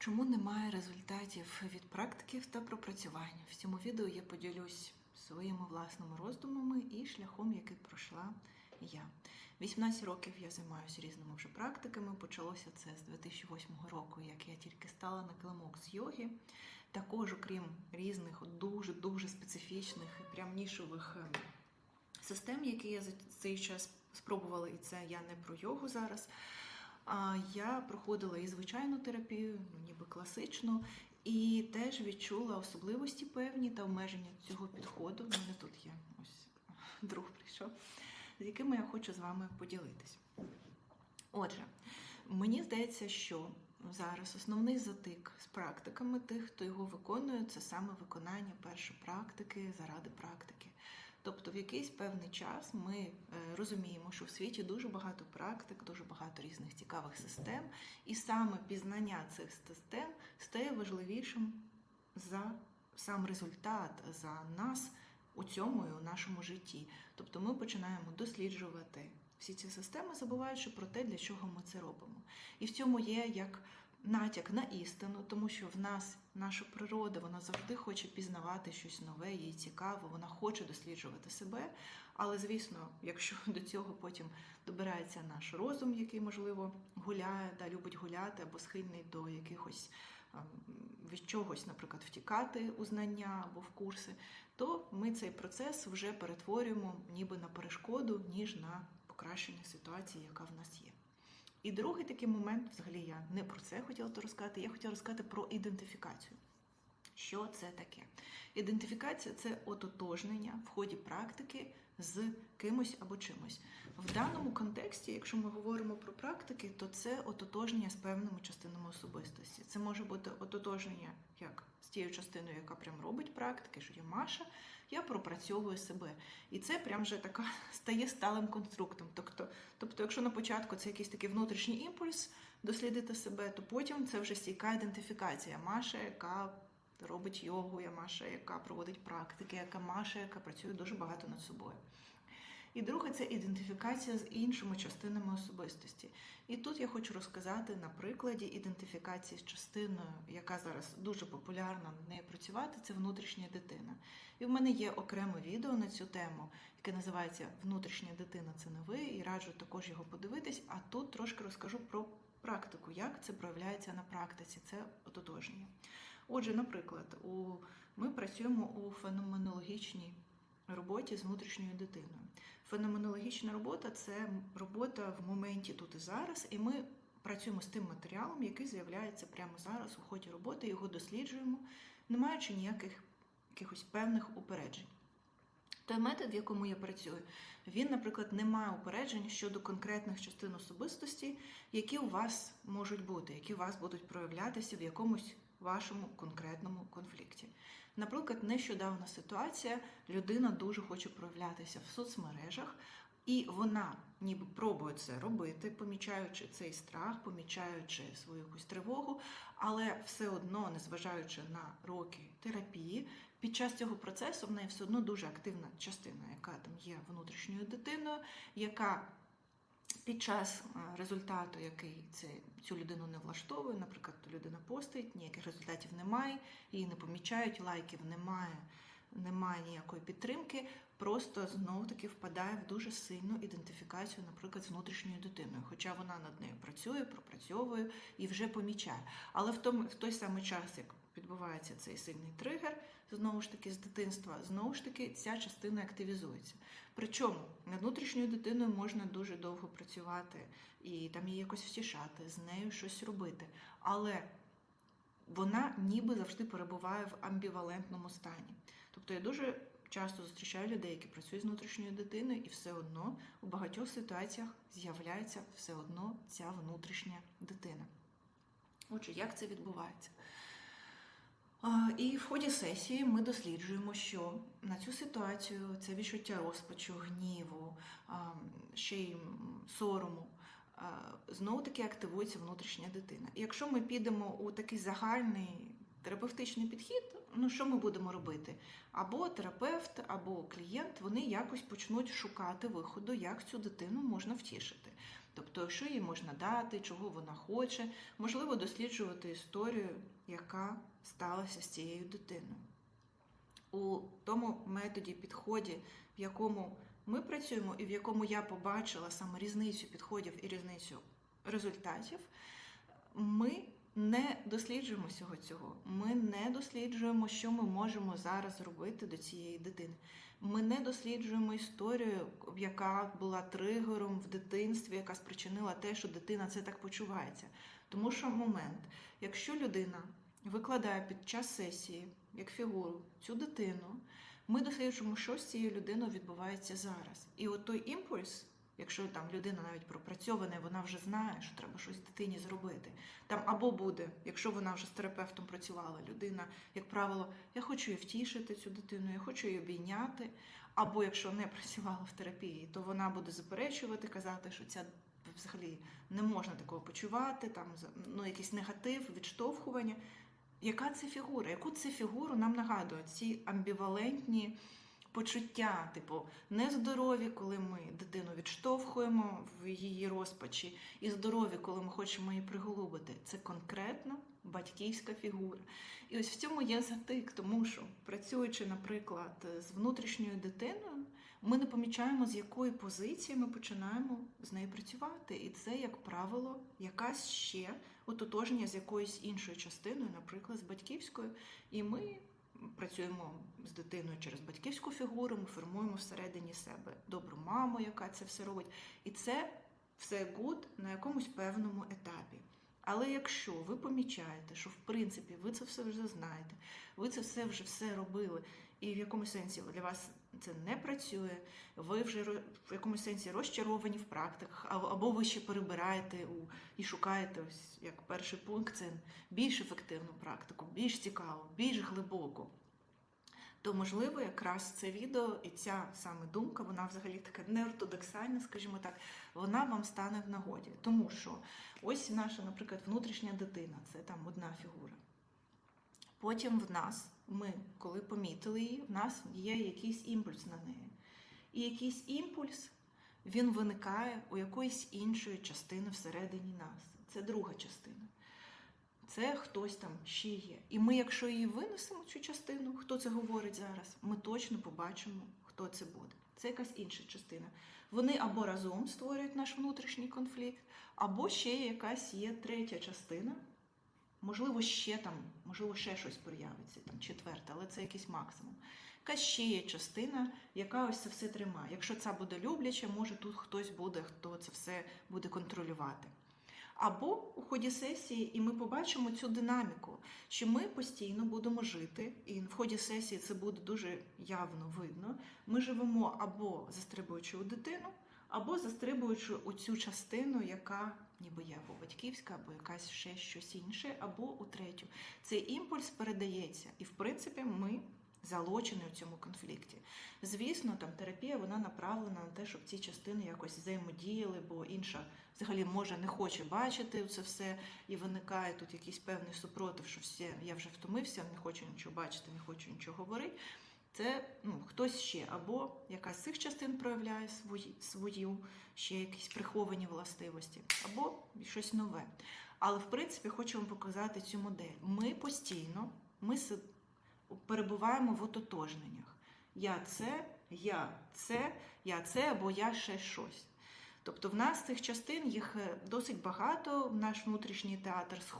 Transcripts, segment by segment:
Чому немає результатів від практиків та пропрацювань? В цьому відео я поділюсь своїми власними роздумами і шляхом, який пройшла я. 18 років я займаюся різними вже практиками. Почалося це з 2008 року, як я тільки стала на килимок з йоги. Також, окрім різних дуже дуже специфічних і прям нішових ем, систем, які я за цей час спробувала, і це я не про йогу зараз. Я проходила і звичайну терапію, ну, ніби класичну, і теж відчула особливості певні та обмеження цього підходу. У мене тут є ось друг прийшов, з якими я хочу з вами поділитись. Отже, мені здається, що зараз основний затик з практиками тих, хто його виконує, це саме виконання першої практики заради практики. Тобто в якийсь певний час ми е, розуміємо, що в світі дуже багато практик, дуже багато різних цікавих систем, і саме пізнання цих систем стає важливішим за сам результат, за нас у цьому і у нашому житті. Тобто ми починаємо досліджувати всі ці системи, забуваючи про те, для чого ми це робимо. І в цьому є як натяк на істину, тому що в нас наша природа, вона завжди хоче пізнавати щось нове, їй цікаво, вона хоче досліджувати себе. Але, звісно, якщо до цього потім добирається наш розум, який, можливо, гуляє, да, любить гуляти або схильний до якихось ем, від чогось, наприклад, втікати у знання або в курси, то ми цей процес вже перетворюємо ніби на перешкоду, ніж на покращення ситуації, яка в нас є. І другий такий момент, взагалі, я не про це хотіла то розказати, я хотіла розказати про ідентифікацію. Що це таке? Ідентифікація це ототожнення в ході практики з кимось або чимось. В даному контексті, якщо ми говоримо про практики, то це ототожнення з певними частинами особистості. Це може бути ототожнення як з тією частиною, яка прям робить практики, що я Маша, я пропрацьовую себе. І це прям вже така стає сталим конструктом. Тобто, тобто, якщо на початку це якийсь такий внутрішній імпульс дослідити себе, то потім це вже стійка ідентифікація Маша, яка робить йогу, я Маша, яка проводить практики, яка Маша, яка працює дуже багато над собою. І друге це ідентифікація з іншими частинами особистості. І тут я хочу розказати на прикладі ідентифікації з частиною, яка зараз дуже популярна над нею працювати, це внутрішня дитина. І в мене є окреме відео на цю тему, яке називається Внутрішня дитина це не ви, і раджу також його подивитись. А тут трошки розкажу про практику, як це проявляється на практиці, це ототожнення. Отже, наприклад, у, ми працюємо у феноменологічній роботі з внутрішньою дитиною. Феноменологічна робота це робота в моменті тут і зараз, і ми працюємо з тим матеріалом, який з'являється прямо зараз у ході роботи, його досліджуємо, не маючи ніяких якихось певних упереджень. Той метод, в якому я працюю, він, наприклад, не має упереджень щодо конкретних частин особистості, які у вас можуть бути, які у вас будуть проявлятися в якомусь вашому конкретному конфлікті. Наприклад, нещодавна ситуація, людина дуже хоче проявлятися в соцмережах, і вона ніби пробує це робити, помічаючи цей страх, помічаючи свою якусь тривогу, але все одно, незважаючи на роки терапії, під час цього процесу в неї все одно дуже активна частина, яка там є внутрішньою дитиною, яка під час е, результату, який це, цю людину не влаштовує, наприклад, людина постить, ніяких результатів немає, її не помічають, лайків немає, немає ніякої підтримки, просто знову таки впадає в дуже сильну ідентифікацію, наприклад, з внутрішньою дитиною, хоча вона над нею працює, пропрацьовує і вже помічає. Але в той самий час, як відбувається цей сильний тригер, знову ж таки, з дитинства, знову ж таки, ця частина активізується. Причому над внутрішньою дитиною можна дуже довго працювати і там її якось втішати, з нею щось робити. Але вона ніби завжди перебуває в амбівалентному стані. Тобто я дуже часто зустрічаю людей, які працюють з внутрішньою дитиною, і все одно у багатьох ситуаціях з'являється все одно ця внутрішня дитина. Отже, як це відбувається? І в ході сесії ми досліджуємо, що на цю ситуацію це відчуття розпачу, гніву, ще й сорому. Знову таки активується внутрішня дитина. І якщо ми підемо у такий загальний терапевтичний підхід, ну що ми будемо робити? Або терапевт, або клієнт вони якось почнуть шукати виходу, як цю дитину можна втішити. Тобто, що їй можна дати, чого вона хоче, можливо, досліджувати історію, яка сталася з цією дитиною. У тому методі підході, в якому ми працюємо, і в якому я побачила саме різницю підходів і різницю результатів, ми не досліджуємо всього цього. Ми не досліджуємо, що ми можемо зараз зробити до цієї дитини. Ми не досліджуємо історію, яка була тригером в дитинстві, яка спричинила те, що дитина це так почувається. Тому що момент, якщо людина викладає під час сесії як фігуру цю дитину, ми досліджуємо, що з цією людиною відбувається зараз. І от той імпульс, якщо там людина навіть пропрацьована, вона вже знає, що треба щось дитині зробити. Там або буде, якщо вона вже з терапевтом працювала, людина, як правило, я хочу її втішити цю дитину, я хочу її обійняти. Або якщо не працювала в терапії, то вона буде заперечувати, казати, що ця взагалі не можна такого почувати, там ну, якийсь негатив, відштовхування. Яка це фігура? Яку це фігуру нам нагадують ці амбівалентні почуття, типу нездорові, коли ми дитину відштовхуємо в її розпачі, і здорові, коли ми хочемо її приголубити. Це конкретно батьківська фігура. І ось в цьому є затик, тому що працюючи, наприклад, з внутрішньою дитиною, ми не помічаємо, з якої позиції ми починаємо з нею працювати. І це, як правило, якась ще ототожнення з якоюсь іншою частиною, наприклад, з батьківською. І ми працюємо з дитиною через батьківську фігуру, ми формуємо всередині себе добру маму, яка це все робить. І це все гуд на якомусь певному етапі. Але якщо ви помічаєте, що в принципі ви це все вже знаєте, ви це все вже все робили, і в якомусь сенсі для вас це не працює, ви вже в якомусь сенсі розчаровані в практиках, або ви ще перебираєте і шукаєте ось як перший пункт це більш ефективну практику, більш цікаву, більш глибоку. То, можливо, якраз це відео і ця саме думка, вона взагалі така неортодоксальна, скажімо так, вона вам стане в нагоді. Тому що ось наша, наприклад, внутрішня дитина це там одна фігура. Потім в нас, ми, коли помітили її, в нас є якийсь імпульс на неї. І якийсь імпульс він виникає у якоїсь іншої частини всередині нас. Це друга частина. Це хтось там ще є. І ми, якщо її винесемо, цю частину, хто це говорить зараз, ми точно побачимо, хто це буде. Це якась інша частина. Вони або разом створюють наш внутрішній конфлікт, або ще якась є третя частина. Можливо, ще там, можливо, ще щось проявиться, там четверта, але це якийсь максимум. Якась ще є частина, яка ось це все тримає. Якщо це буде любляче, може тут хтось буде, хто це все буде контролювати. Або у ході сесії, і ми побачимо цю динаміку, що ми постійно будемо жити, і в ході сесії це буде дуже явно видно. Ми живемо або застрибуючи у дитину, або застрибуючи у цю частину, яка ніби є або батьківська, або якась ще щось інше, або у третю. Цей імпульс передається, і в принципі ми. Залочені у цьому конфлікті. Звісно, там терапія вона направлена на те, щоб ці частини якось взаємодіяли, бо інша взагалі може не хоче бачити це все, і виникає тут якийсь певний супротив, що все, я вже втомився, не хочу нічого бачити, не хочу нічого говорити. Це ну, хтось ще, або якась з цих частин проявляє свої, свою ще якісь приховані властивості, або щось нове. Але в принципі хочу вам показати цю модель. Ми постійно, ми перебуваємо в ототожненнях. Я це, я це, я це або я ще щось. Тобто в нас цих частин їх досить багато, в наш внутрішній театр з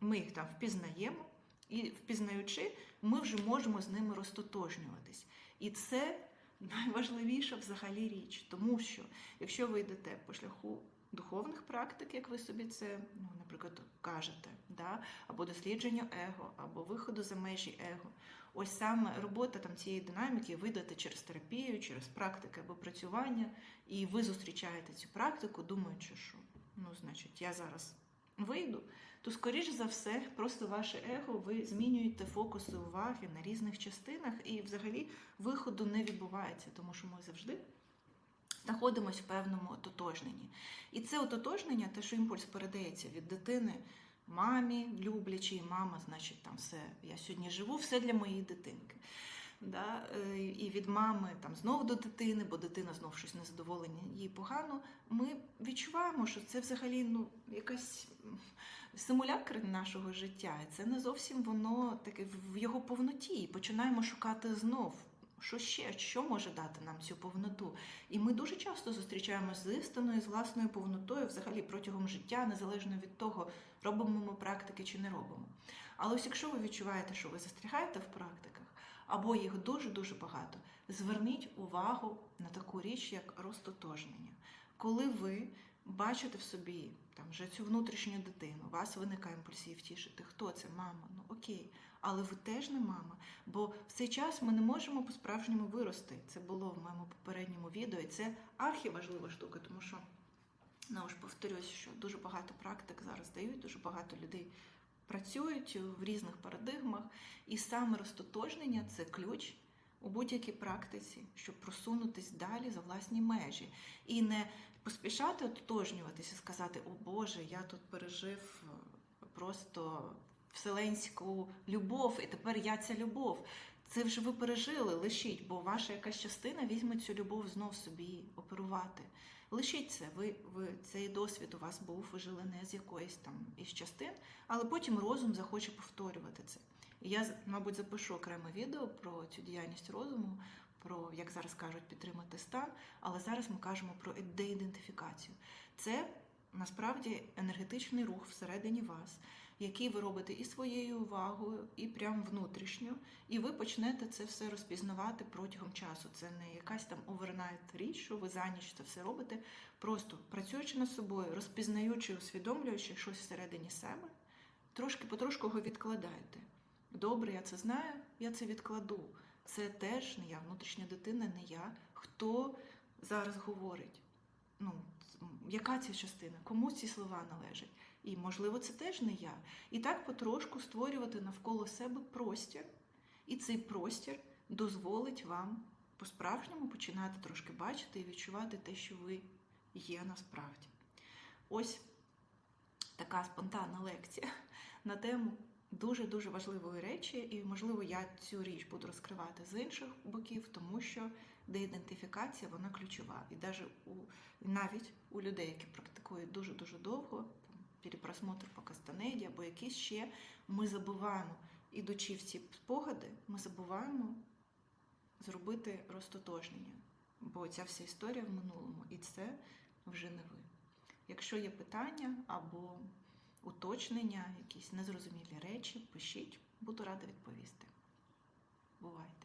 ми їх там впізнаємо, і впізнаючи, ми вже можемо з ними розтотожнюватись. І це найважливіша взагалі річ, тому що якщо ви йдете по шляху духовних практик, як ви собі це, ну, наприклад, кажете, да? або дослідження его, або виходу за межі его. Ось саме робота там цієї динаміки, ви йдете через терапію, через практики або працювання, і ви зустрічаєте цю практику, думаючи, що ну, значить, я зараз вийду, то, скоріш за все, просто ваше его, ви змінюєте фокуси уваги на різних частинах, і взагалі виходу не відбувається, тому що ми завжди знаходимося в певному ототожненні. І це ототожнення, те, що імпульс передається від дитини мамі, люблячій, мама, значить, там все, я сьогодні живу, все для моєї дитинки. Да, е, і від мами там знов до дитини, бо дитина знов щось незадоволення їй погано. Ми відчуваємо, що це взагалі ну, якась симулякр нашого життя. І Це не зовсім воно таке в його повноті. І починаємо шукати знов. Що ще, що може дати нам цю повноту? І ми дуже часто зустрічаємося з істиною, з власною повнотою взагалі протягом життя, незалежно від того, робимо ми практики чи не робимо. Але ось якщо ви відчуваєте, що ви застрягаєте в практиках, або їх дуже-дуже багато, зверніть увагу на таку річ, як розтотожнення. Коли ви бачите в собі там вже цю внутрішню дитину, у вас виникає імпульсів втішити, хто це мама? Ну окей, але ви теж не мама. Бо в цей час ми не можемо по-справжньому вирости. Це було в моєму попередньому відео, і це архіважлива штука, тому що знову ж повторюсь, що дуже багато практик зараз дають, дуже багато людей працюють в різних парадигмах, і саме розтотожнення це ключ у будь-якій практиці, щоб просунутись далі за власні межі і не поспішати ототожнюватися, сказати: О Боже, я тут пережив е, просто вселенську любов, і тепер я ця любов. Це вже ви пережили, лишіть, бо ваша якась частина візьме цю любов знов собі оперувати. Лишіть це, ви, ви цей досвід у вас був, ви жили не з якоїсь там із частин, але потім розум захоче повторювати це. І я, мабуть, запишу окреме відео про цю діяльність розуму, про, як зараз кажуть, підтримати стан, але зараз ми кажемо про деідентифікацію. Це насправді енергетичний рух всередині вас, який ви робите і своєю увагою, і прям внутрішньо, і ви почнете це все розпізнавати протягом часу. Це не якась там овернайт річ, що ви за ніч це все робите. Просто працюючи над собою, розпізнаючи, усвідомлюючи щось всередині себе, трошки потрошку його відкладаєте. Добре, я це знаю, я це відкладу. Це теж не я, внутрішня дитина, не я. Хто зараз говорить? Ну, яка ця частина? Кому ці слова належать? І, можливо, це теж не я. І так потрошку створювати навколо себе простір, і цей простір дозволить вам по-справжньому починати трошки бачити і відчувати те, що ви є насправді. Ось така спонтанна лекція на тему дуже-дуже важливої речі, і, можливо, я цю річ буду розкривати з інших боків, тому що деідентифікація вона ключова. І навіть у, навіть у людей, які практикують дуже-дуже довго, перепросмотр по Кастанеді або якісь ще, ми забуваємо, ідучи в ці спогади, ми забуваємо зробити розтотожнення. Бо ця вся історія в минулому, і це вже не ви. Якщо є питання або уточнення, якісь незрозумілі речі, пишіть, буду рада відповісти. Бувайте!